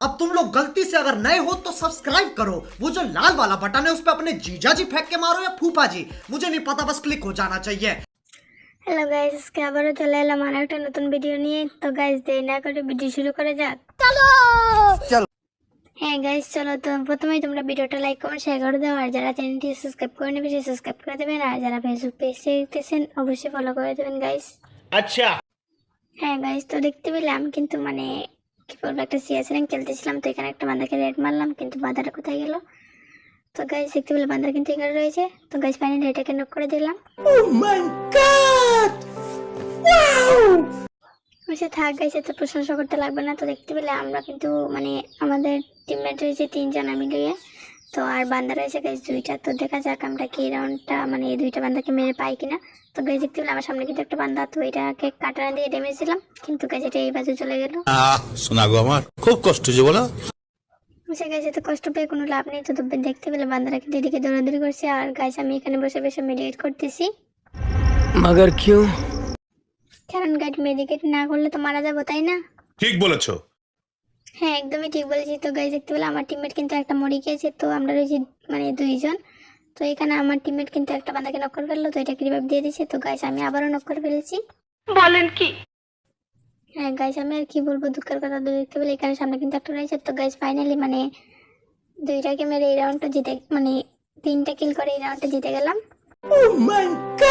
अब तुम लोग गलती से अगर नए हो तो सब्सक्राइब करो वो जो लाल वाला बटन है उस पर अपने जीजा जी फेंक के मारो या फूफा जी मुझे नहीं पता बस क्लिक हो जाना चाहिए হ্যালো গাইস আজকে আবারও চলে এলাম আর একটা নতুন ভিডিও নিয়ে তো গাইস দেরি না করে ভিডিও শুরু করে যাক চলো চলো। হ্যাঁ গাইস চলো তো প্রথমেই তোমরা ভিডিওটা লাইক কমেন্ট শেয়ার করে দাও আর যারা চ্যানেলটি সাবস্ক্রাইব করে নেবে সে সাবস্ক্রাইব করে দেবেন আর যারা ফেসবুক পেজ দেখতেছেন অবশ্যই ফলো করে দেবেন গাইস अच्छा হ্যাঁ গাইস তো দেখতে পেলাম কিন্তু মানে কি বলব একটা সিএস র্যাঙ্ক খেলতেছিলাম তো এখানে একটা বান্দাকে রেড মারলাম কিন্তু বান্দাটা কোথায় গেল? তো গাইজ দেখতে পেলে বান্দার কিন্তু এখানে রয়েছে। তো গাইজ ফাইনালি এটাকে নক করে দিলাম। সে থাক গাইজ তো প্রশংসা করতে লাগবে না। তো দেখতে পেলে আমরা কিন্তু মানে আমাদের টিমমেট রয়েছে তিনজন আমি লিয়ে তো আর বান্দারা এসে গেছে দুইটা। তো দেখা যাক আমরা কি রাউন্ডটা মানে এই দুইটা বান্দাকে মেরে পাই কিনা। তো গেজ দেখতে পেলাম আমার সামনে কিন্তু একটা বান্দা তো এটাকে কাটানা দিয়ে ডেমেজ দিলাম। কিন্তু গেজ এটা এই বাজে চলে গেল। শোনা গো আমার খুব কষ্ট যে বলা। সে গাছে তো কষ্ট পেয়ে কোনো লাভ নেই। তো দেখতে পেলে বান্দারা কিন্তু এদিকে দৌড়াদৌড়ি করছে। আর গাইজ আমি এখানে বসে বসে মেডিকেট করতেছি। মাগার কিউ? কারণ গাছ মেডিকেট না করলে তো মারা যাব তাই না? ঠিক বলেছ। হ্যাঁ একদমই ঠিক বলেছি তো গাইজ দেখতে পেলে আমার টিমমেট কিন্তু একটা মরে গিয়েছে তো আমরা রয়েছি মানে দুইজন। তো এখানে আমার টিমমেট কিন্তু একটা বান্দাকে নক করে ফেলল তো এটাকে রিভাইভ দিয়ে দিয়েছে। তো গাইজ আমি আবারও নক করে ফেলেছি। বলেন কি? হ্যাঁ গাইজ আমি আর কি বলব দুঃখের কথা তো দেখতে পেলে এখানে সামনে কিন্তু একটা রয়েছে। তো গাইজ ফাইনালি মানে দুইটাকে মেরে এই রাউন্ডটা জিতে মানে তিনটা কিল করে এই রাউন্ডটা জিতে গেলাম। তো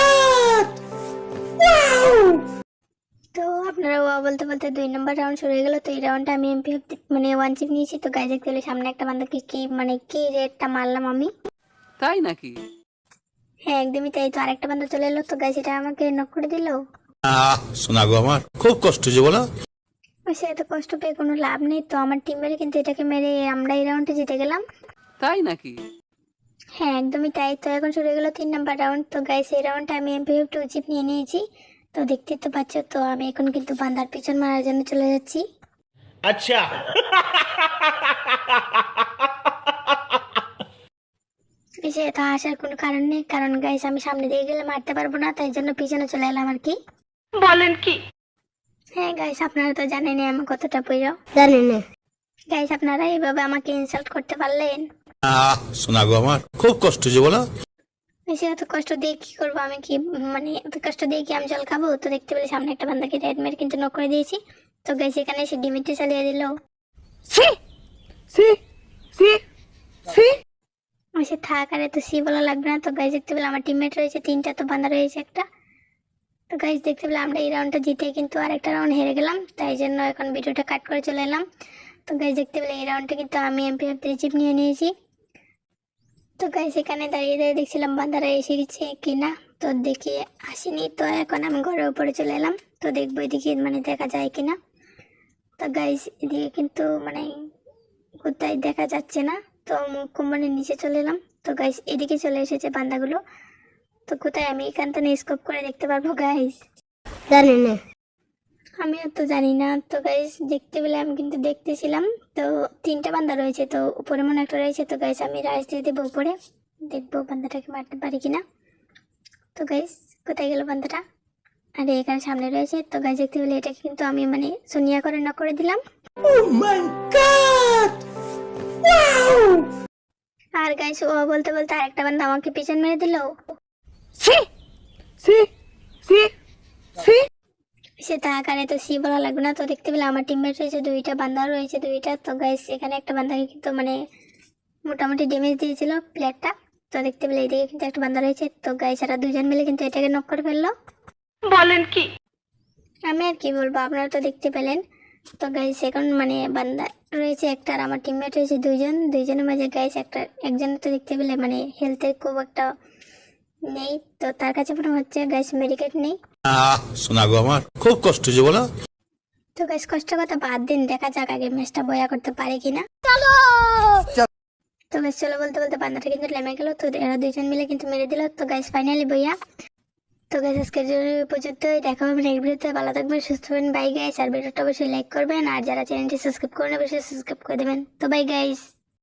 আপনারা ওয়া বলতে বলতে দুই নম্বর রাউন্ড শুরু হয়ে গেল। তো এই রাউন্ডটা আমি এমপি মানে ওয়ান চিপ নিয়েছি। তো গাইজ দেখতে সামনে একটা বান্দাকে কি মানে কি রেটটা মারলাম আমি? তাই নাকি? হ্যাঁ একদমই তাই। তো আরেকটা বান্দা চলে এলো। তো গাইজ এটা আমাকে নক করে দিল। আহ শোনা গো আমার। খুব কষ্ট যে বলো। সে এত কষ্ট পেয়ে কোনো লাভ নেই। তো আমার টিম মেরে কিন্তু এটাকে মেরে আমরা এই রাউন্ডে জিতে গেলাম। তাই নাকি? হ্যাঁ একদমই তাই। তো এখন শুরু হয়ে গেলো তিন নাম্বার রাউন্ড তো গাইস এই রাউন্ডটা আমি এমপি টু জিপ নিয়ে নিয়েছি। তো দেখতে তো পাচ্ছ তো আমি এখন কিন্তু বান্দার পিছন মারার জন্য চলে যাচ্ছি। আচ্ছা। এসে আসার কোনো কারণ নেই। কারণ গাইস আমি সামনে দিয়ে গেলে মারতে পারব না তাই জন্য পিছনে চলে এলাম আর কি। বলেন কি? হ্যাঁ গাইস আপনারা তো জানেন আমি কতটা প্রিয় জানি না। গাইস আপনারা এইভাবে আমাকে ইনসাল্ট করতে পারলেন? শোনাগো আমার খুব কষ্ট হয়েছে বলো। বেশি এত কষ্ট দিয়ে কি করব? আমি কি মানে এত কষ্ট দিয়ে কি আমি জল খাব? তো দেখতে পেলে সামনে একটা বান্দাকে রেড মেরে কিন্তু নক করে দিয়েছি। তো গাইস এখানে এসে ডিমিটে চালিয়ে দিল। সি! সি! সি! সি! সে থাক আর এত সি বলা লাগবে না। তো গাইজ দেখতে পেলে আমার টিমমেট রয়েছে তিনটা তো বান্দা রয়েছে একটা। তো গাইজ দেখতে পেলে আমরা এই রাউন্ডটা জিতে কিন্তু আর একটা রাউন্ড হেরে গেলাম। তাই জন্য এখন ভিডিওটা কাট করে চলে এলাম। তো গাইজ দেখতে পেলে এই রাউন্ডটা কিন্তু আমি এমপি এফ চিপ নিয়ে নিয়েছি। তো গাইজ এখানে দাঁড়িয়ে দাঁড়িয়ে দেখছিলাম বান্দারা এসে গেছে কিনা। তো দেখি আসেনি। তো এখন আমি ঘরের উপরে চলে এলাম। তো দেখব এদিকে মানে দেখা যায় কিনা। তো গাইজ এদিকে কিন্তু মানে কোথায় দেখা যাচ্ছে না। তো কোম্পানির নিচে চলে এলাম। তো গাইস এদিকে চলে এসেছে বান্দাগুলো। তো কোথায় আমি এখান থেকে স্কোপ করে দেখতে পারব গাইস জানি না। আমিও তো জানি না। তো গাইস দেখতে পেলে আমি কিন্তু দেখতেছিলাম। তো তিনটা বান্দা রয়েছে তো উপরে মনে একটা রয়েছে। তো গাইস আমি রাইস দিয়ে দেবো উপরে। দেখব বান্দাটাকে মারতে পারি কিনা। তো গাইস কোথায় গেল বান্দাটা? আরে এখানে সামনে রয়েছে। তো গাইস দেখতে পেলে এটাকে কিন্তু আমি মানে সোনিয়া করে না করে দিলাম। আর গাইস ও বলতে বলতে আরেকটা বান্দা আমাকে পিছন মেরে দিল। সি সি সি সি সে তাকারে তো সি বলা লাগবে না। তো দেখতে পেলে আমার টিমমেট রয়েছে দুইটা বান্দা রয়েছে দুইটা। তো গাইস এখানে একটা বান্দাকে কিন্তু মানে মোটামুটি ড্যামেজ দিয়েছিল প্লেয়ারটা তো দেখতে পেলে এদিকে কিন্তু একটা বান্দা রয়েছে। তো গাইস এরা দুজন মিলে কিন্তু এটাকে নক করে ফেলল। বলেন কি? আমি আর কি বলব আপনারা তো দেখতে পেলেন। তো গাইস এখন মানে বান্দা রয়েছে একটা আর আমার টিমমেট রয়েছে দুজন দুইজনের মাঝে গাইস একটা একজনের তো দেখতে পেলে মানে হেলথের খুব একটা নেই। তো তার কাছে মনে হচ্ছে গাইস মেডিকেট নেই। শোনা গো আমার। খুব কষ্ট যে বলো। তো গাইস কষ্ট কথা বাদ দিন দেখা যাক আগে ম্যাচটা বয়া করতে পারে কিনা। তো গাইস চলো বলতে বলতে বান্দাটা কিন্তু নেমে গেল। তো এরা দুইজন মিলে কিন্তু মেরে দিল। তো গাইস ফাইনালি বইয়া তো গাইস আজকের জন্য পর্যন্ত দেখা হবে নেক্সট ভিডিওতে ভালো থাকবেন সুস্থ হবেন। বাই গাইস আর ভিডিওটা অবশ্যই লাইক করবেন। আর যারা চ্যানেলটি সাবস্ক্রাইব করেন অবশ্যই সাবস্ক্রাইব করে দেবেন। তো বাই গাইস